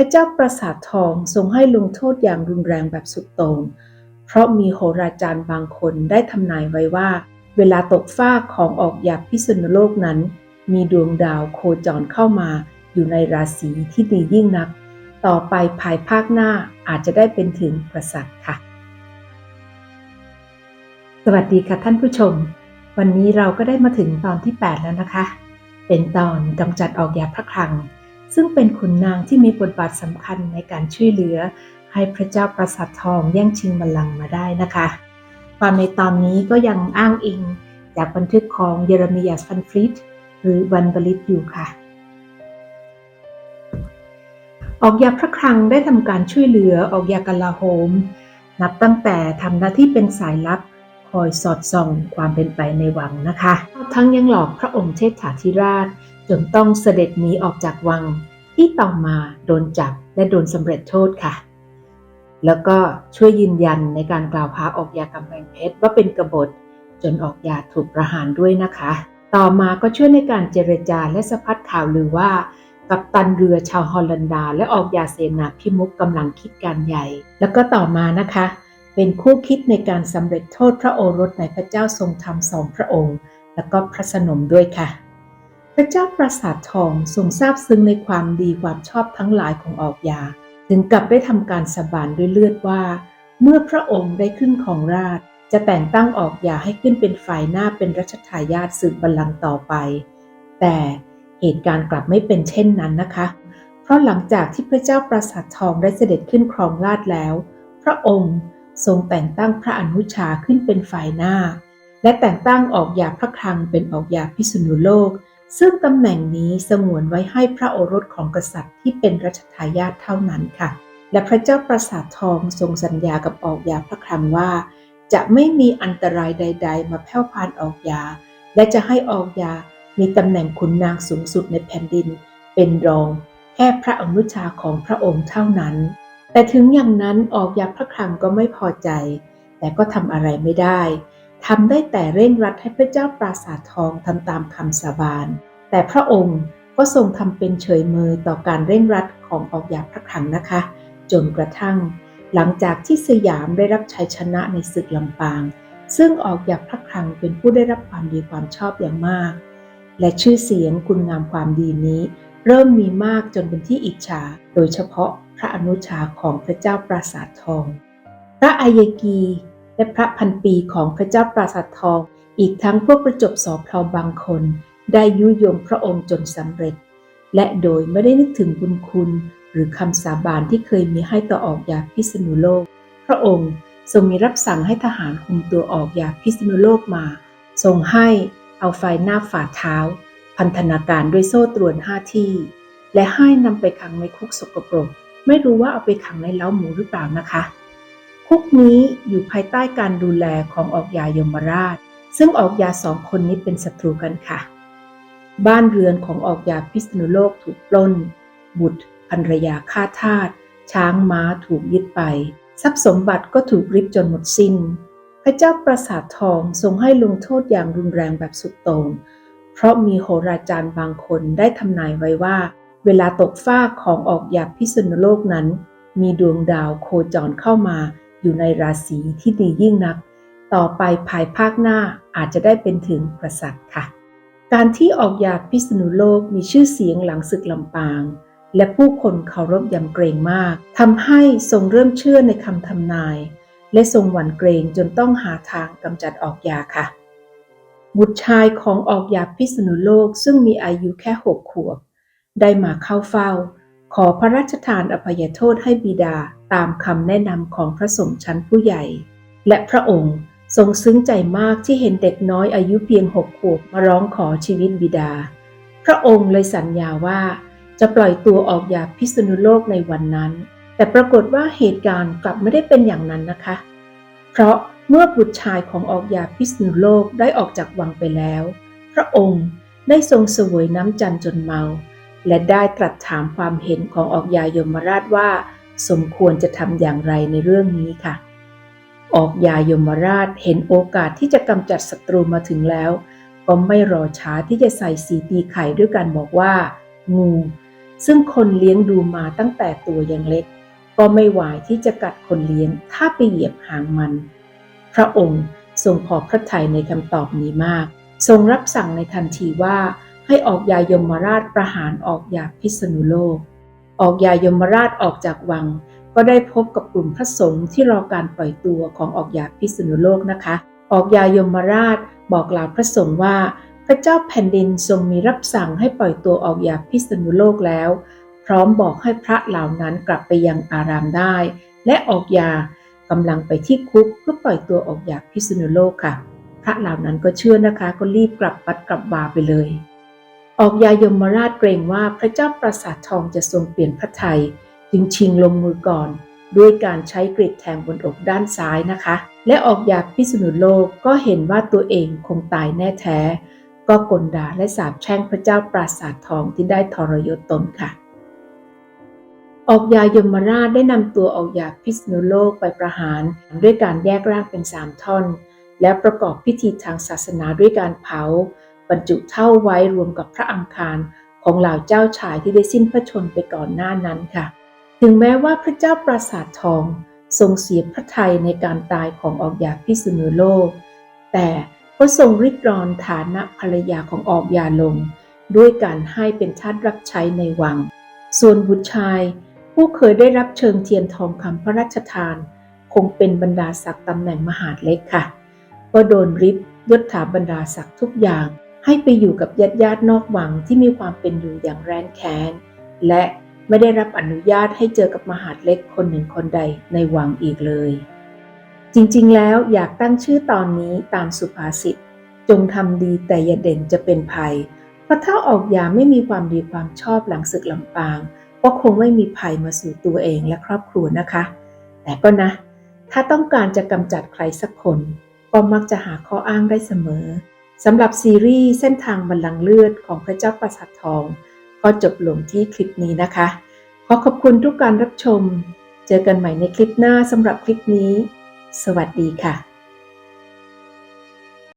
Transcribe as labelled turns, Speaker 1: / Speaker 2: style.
Speaker 1: ระเจ้าปราสาททองทรงให้ลงโทษอย่างรุนแรงแบบสุดโต่งเพราะมีโหราจารย์บางคนได้ทำนายไว้ว่า เวลาตกฟากของออกยาพิษณุโลกนั้น มีดวงดาวโคจรเข้ามาอยู่ในราศีที่ดียิ่งนัก ต่อไปภายภาคหน้าอาจจะได้เป็นถึงกษัตริย์ค่ะ สวัสดีค่ะท่านผู้ชม วันนี้เราก็ได้มาถึงตอนที่ 8 แล้วนะคะ เป็นตอนกำจัดออกยาพระคลัง ซึ่งเป็นขุนนางที่มีบทบาทสำคัญในการช่วยเหลือ ให้พระเจ้าปราสาททองแย่งชิงบัลลังก์มาได้นะคะตอนในตอนนี้ก็ยังอ้างอิงจากบันทึกของเยเรมียาสฟันฟลิตหรือวันบลิตอยู่ค่ะ ออกยาพระคลังได้ทำการช่วยเหลือออกยากลาโหมนับตั้งแต่ทำหน้าที่เป็นสายลับคอยสอดส่องความเป็นไปในวังนะคะ ทั้งยังหลอกพระองค์เทพถาธิราช จนต้องเสด็จหนีออกจากวังที่ต่อมาโดนจับและโดนสำเร็จโทษค่ะ แล้วก็ช่วยยืนยันในการกล่าวหาออกยากำแพงเพชรว่าเป็นกบฏจนออกยาถูกประหารด้วยนะคะ ต่อมาก็ช่วยในการเจรจาและสะพัดข่าวลือว่า กัปตันเรือชาวฮอลันดา และออกยาเสนาพิมุกกำลังคิดการใหญ่ แล้วก็ต่อมานะคะ เป็นคู่คิดในการสำเร็จโทษพระโอรสในพระเจ้าทรงธรรมสองพระองค์ แล้วก็พระสนมด้วยค่ะ พระเจ้าปราสาททองทรงทราบซึ้งในความดีความชอบทั้งหลายของออกยา ถึงกับได้ทำการสาบานด้วยเลือดว่า เมื่อพระองค์ได้ขึ้นของราช จะแต่งตั้งออกยาให้ขึ้นเป็นฝ่ายหน้าเป็นรัชทายาทสืบบัลลังก์ต่อไป แต่เหตุการณ์กลับไม่เป็นเช่นนั้นนะคะ เพราะหลังจากที่พระเจ้าปราสาททองได้เสด็จขึ้นครองราชแล้ว พระองค์ทรงแต่งตั้งพระอนุชาขึ้นเป็นฝ่ายหน้า และแต่งตั้งออกยาพระคลังเป็นออกยาพิษณุโลก ซึ่งตำแหน่งนี้สงวนไว้ให้พระโอรสของกษัตริย์ที่เป็นรัชทายาทเท่านั้นค่ะ และพระเจ้าปราสาททองทรงสัญญากับออกยาพระคลังว่า จะไม่มีอันตรายใด ๆ มาแผ่วพานออกยา และจะให้ออกยามีตำแหน่งขุนนางสูงสุดในแผ่นดิน เป็นรองแค่พระอนุชาของพระองค์เท่านั้น แต่ถึงอย่างนั้นออกยาพระคลังก็ไม่พอใจ แต่ก็ทำอะไรไม่ได้ ทำได้แต่เร่งรัดให้พระเจ้าปราสาททองทำตามคำสาบาน แต่พระองค์ก็ทรงทำเป็นเฉยเมือต่อการเร่งรัดของออกยาพระคลังนะคะ จนกระทั่ง หลังจากที่สยามได้รับชัยชนะในศึกลำปาง ซึ่งออกยาพระคลังเป็นผู้ได้รับความดีความชอบอย่างมาก และชื่อเสียงคุณงามความดีนี้ เริ่มมีมากจนเป็นที่อิจฉา โดยเฉพาะพระอนุชาของพระเจ้าปราสาททอง พระอายกี และพระพันปีของพระเจ้าปราสาททอง อีกทั้งพวกประจบสอบพลาบางคน ได้ยุยงพระองค์จนสำเร็จ และโดยไม่ได้นึกถึงบุญคุณ หรือคำสาบานที่เคยมีให้ต่อออกยาพิษณุโลก พระองค์ทรงมีรับสั่งให้ทหารคุมตัวออกยาพิษณุโลกมา ทรงให้เอาไฟหน้าฝ่าเท้า พันธนาการด้วยโซ่ตรวนห้าที่ และให้นำไปขังในคุกสกปรก ไม่รู้ว่าเอาไปขังในเล้าหมูหรือเปล่านะคะ คุกนี้อยู่ภายใต้การดูแลของออกยายมราช ซึ่งออกยาสองคนนี้เป็นศัตรูกันค่ะ บ้านเรือนของออกยาพิษณุโลกถูกปล้น บุตรภรรยาฆ่าทาสช้างม้าถูกยึดไป ทรัพย์สมบัติก็ถูกริบจนหมดสิ้น พระเจ้าปราสาททองทรงให้ลงโทษอย่างรุนแรงแบบสุดโต่งเพราะมีโหราจารย์บางคนได้ทำนายไว้ว่า เวลาตกฟ้าของออกยาพิษณุโลกนั้น มีดวงดาวโคจรเข้ามา อยู่ในราศีที่ดียิ่งนัก ต่อไปภายภาคหน้าอาจจะได้เป็นถึงกษัตริย์ค่ะ การที่ออกยาพิษณุโลกมีชื่อเสียงหลังศึกลำปาง และผู้คนเคารพยำเกรงมากทำให้ทรงเริ่มเชื่อในคำทำนาย และทรงหวั่นเกรงจนต้องหาทางกำจัดออกยาค่ะบุตรชายของออกยาพิษณุโลกซึ่งมีอายุแค่หกขวบ ได้มาเข้าเฝ้า ขอพระราชทานอภัยโทษให้บิดา ตามคำแนะนำของพระสงฆ์ชั้นผู้ใหญ่ และพระองค์ทรงซึ้งใจมากที่เห็นเด็กน้อยอายุเพียงหกขวบมาร้องขอชีวิตบิดา พระองค์เลยสัญญาว่าจะปล่อยตัวออกยาพิษณุโลกในวันนั้น แต่ปรากฏว่าเหตุการณ์กลับไม่ได้เป็นอย่างนั้นนะคะ เพราะเมื่อบุตรชายของออกยาพิษณุโลกได้ออกจากวังไปแล้ว พระองค์ได้ทรงเสวยน้ำจันจนเมา และได้ตรัสถามความเห็นของออกยายมราชว่า สมควรจะทำอย่างไรในเรื่องนี้ค่ะ ออกยายมราชเห็นโอกาสที่จะกำจัดศัตรูมาถึงแล้ว ก็ไม่รอช้าที่จะใส่สีตีไข่ด้วยการบอกว่า งู ซึ่งคนเลี้ยงดูมาตั้งแต่ตัวยังเล็ก ก็ไม่ไหวที่จะกัดคนเลี้ยงถ้าไปเหยียบหางมัน พระองค์ทรงพอพระทัยในคำตอบนี้มาก ทรงรับสั่งในทันทีว่าให้ออกยายมราชประหารออกยาพิษณุโลก ออกยายมราชออกจากวัง ก็ได้พบกับกลุ่มพระสงฆ์ที่รอการปล่อยตัวของออกยาพิษณุโลกนะคะ ออกยายมราชบอกกล่าวพระสงฆ์ว่า พระเจ้าแผ่นดินทรงมีรับสั่งให้ปล่อยตัวออกยาพิษณุโลกแล้ว พร้อมบอกให้พระเหล่านั้นกลับไปยังอารามได้ และออกยากำลังไปที่คุกเพื่อปล่อยตัวออกยาพิษณุโลกค่ะ พระเหล่านั้นก็เชื่อนะคะก็รีบกลับปัดกลับบาไปเลย ออกยายมราชเกรงว่าพระเจ้าปราสาททองจะทรงเปลี่ยนพระทัยจึงชิงลงมือก่อน ด้วยการใช้กรีดแทงบนอกด้านซ้ายนะคะ และออกยาพิษณุโลกก็เห็นว่าตัวเองคงตายแน่แท้ ก็กลด่าและสาปแช่งพระเจ้าปราสาททองที่ได้ทรยศตนค่ะ ออกยายมราชได้นำตัวออกยาพิษณุโลกไปประหาร ด้วยการแยกร่างเป็นสามท่อน และประกอบพิธีทางศาสนาด้วยการเผา บรรจุเท่าไว้รวมกับพระอังคารของเหล่าเจ้าชายที่ได้สิ้นพระชนไปก่อนหน้านั้นค่ะ ถึงแม้ว่าพระเจ้าปราสาททอง ทรงเสียพระทัยในการตายของออกยาพิษณุโลก แต่ก็ทรงริดรอนฐานะภรรยาของออกยาลง ด้วยการให้เป็นทาสรับใช้ในวัง ส่วนบุตรชาย ผู้เคยได้รับเชิงเทียนทองคำพระราชทาน คงเป็นบรรดาศักดิ์ตำแหน่งมหาดเล็กค่ะ ก็โดนริบยศถาบรรดาศักดิ์ทุกอย่าง ให้ไปอยู่กับญาติญาตินอกวังที่มีความเป็นอยู่อย่างแร้นแค้น และไม่ได้รับอนุญาตให้เจอกับมหาดเล็กคนหนึ่งคนใดในวังอีกเลย จริงๆ แล้วอยากตั้งชื่อตอนนี้ตามสุภาษิต จงทำดีแต่อย่าเด่นจะเป็นภัย เพราะถ้าออกยาไม่มีความดีความชอบหลังศึกลำปาง ก็คงไม่มีภัยมาสู่ตัวเองและครอบครัวนะคะ แต่ก็นะ ถ้าต้องการจะกำจัดใครสักคน ก็มักจะหาข้ออ้างได้เสมอ สำหรับซีรีส์เส้นทางบัลลังก์เลือดของพระเจ้าประสาททอง ก็จบลงที่คลิปนี้นะคะ ขอขอบคุณทุกการรับชม เจอกันใหม่ในคลิปหน้าสำหรับคลิปนี้ สวัสดีค่ะ